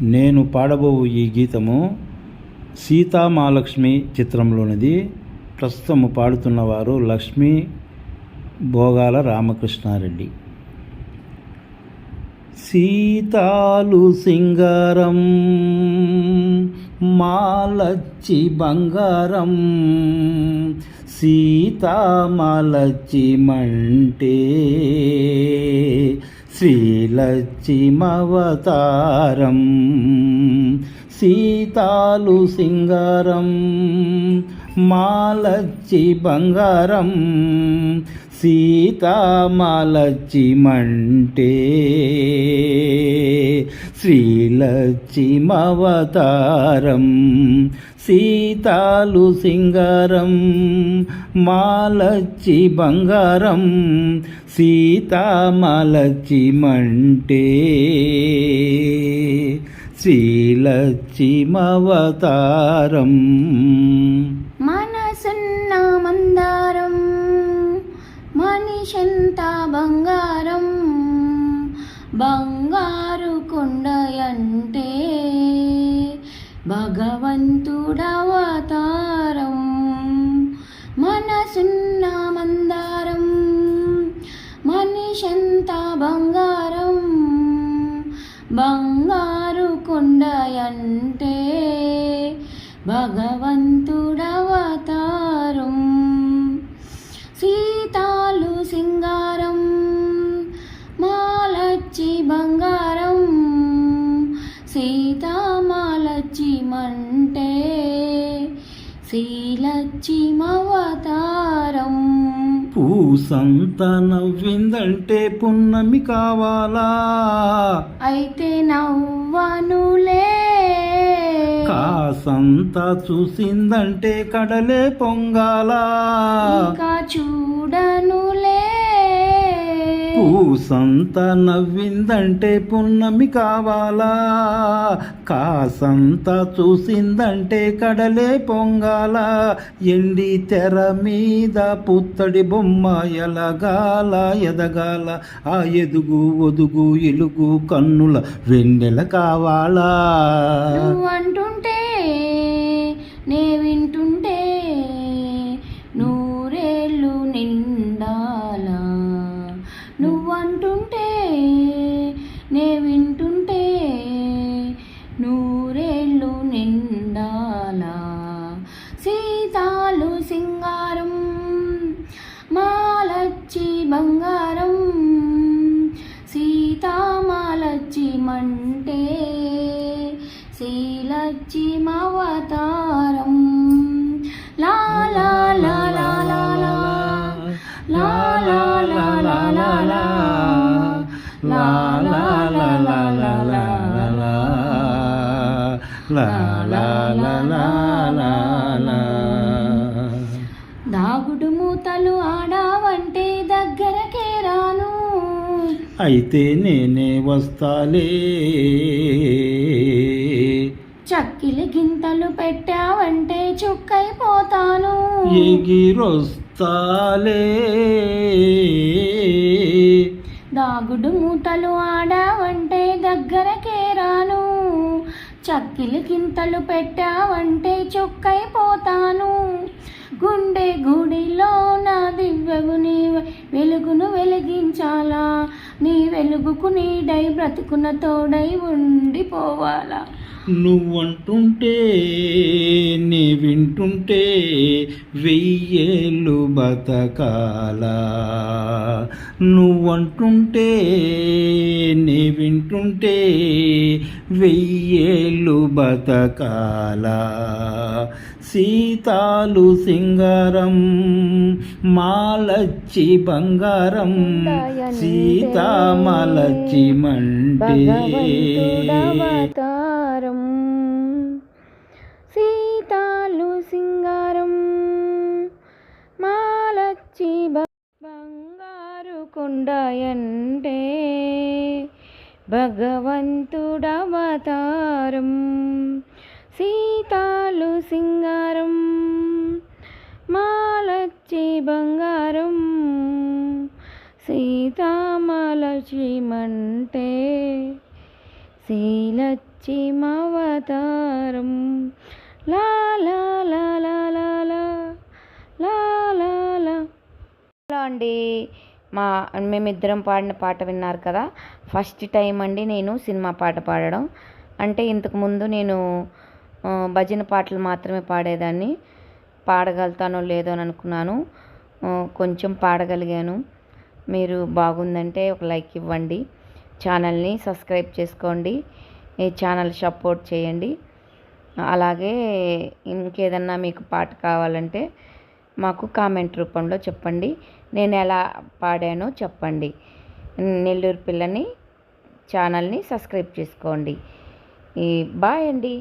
నేను పాడబోవు ఈ గీతము సీతామహాలక్ష్మి చిత్రంలోనిది. ప్రస్తుతము పాడుతున్నవారు లక్ష్మీ భోగాల రామకృష్ణారెడ్డి. సీతాలు సింగారం మాలచ్చి బంగారం సీతామాలచ్చి మంటే శ్రీలక్ష్మవతారం సీతాలు సింగారం మాలచ్చి బంగారం సీతామాలచ్చి మంటే. శ్రీలక్ష్మవతారం సీతాలు సింగారం మాలచ్చి బంగారం సీతామాలచ్చి మంటే శ్రీలక్ష్మవతారం మనసున్న మందారం మనిషంత బంగారం బంగారం కొండయంటే భగవంతుడవతారం మనసున్న మందారం మనిషంత బంగారం. బంగారు కొండయంటే భగవంతుడవ సీతామాలచ్చి మంటే శ్రీలక్ష్మవతారం పూసంత నవ్విందంటే పున్నమి కావాలా? అయితే నవ్వనులే. కాసంత చూసిందంటే కడలే పొంగాలా? పూసంత నవ్విందంటే పున్నమి కావాలా? కాసంత చూసిందంటే కడలే పొంగాల? ఎండి తెర మీద పుత్తడి బొమ్మ ఎలగాల ఎదగాల? ఆ ఎదుగు ఒదుగు ఎలుగు కన్నుల వెన్నెల కావాలా? నువ్వంటుంటే నే వింటుంటే నూరేళ్ళు నిండాలా. సీతాలు సింగారం మాలచ్చి బంగారం సీతామాలచ్చి మంటే శ్రీలక్ష్మవతారం దాగుడు మూతలు ఆడావంటే దగ్గరకే రాను. అయితే నేనే వస్తాలే. చక్కిలి గింతలు పెట్టావంటే చుక్కైపోతాను. ఎగిరొస్తాలే దాగుడు మూతలు ఆడావంటే దగ్గరకే రాను చక్కిలి గింతలు పెట్టావంటే చొక్కైపోతాను. గుండె గుడిలో నా దివ్యగు నీ వెలుగును వెలిగించాలా? నీ వెలుగుకు నీడై బ్రతుకున తోడై ఉండిపోవాలా? నువ్వంటుంటే నీ వింటుంటే వెయ్యేళ్ళు బతకాలా? నువ్వంటుంటే నీ వింటుంటే వెయ్యేళ్ళు బతకాల. సీతాలు సింగారం మాలచ్చి బంగారం సీతామాలచ్చి మంటే ఉండాయంటే భగవంతుడవతారం. సీతాలు సింగారం మాలచ్చి బంగారం సీతామలచిమంటే శ్రీలచ్చిమవతారం లాలా లాలా లాలా లాలా అండి. మా మేమిద్దరం పాడిన పాట విన్నారు కదా. ఫస్ట్ టైం అండి నేను సినిమా పాట పాడడం. అంటే ఇంతకుముందు నేను భజన పాటలు మాత్రమే పాడేదాన్ని. పాడగలుగుతానో లేదో అని అనుకున్నాను. కొంచెం పాడగలిగాను. మీరు బాగుందంటే ఒక లైక్ ఇవ్వండి. ఛానల్ని సబ్స్క్రైబ్ చేసుకోండి. ఈ ఛానల్ సపోర్ట్ చేయండి. అలాగే ఇంకేదన్నా మీకు పాట కావాలంటే మాకు కామెంట్ రూపంలో చెప్పండి. నేను ఎలా పాడానో చెప్పండి. నెల్లూరు పిల్లని ఛానల్ని సబ్స్క్రైబ్ చేసుకోండి. బాయ్ అండి.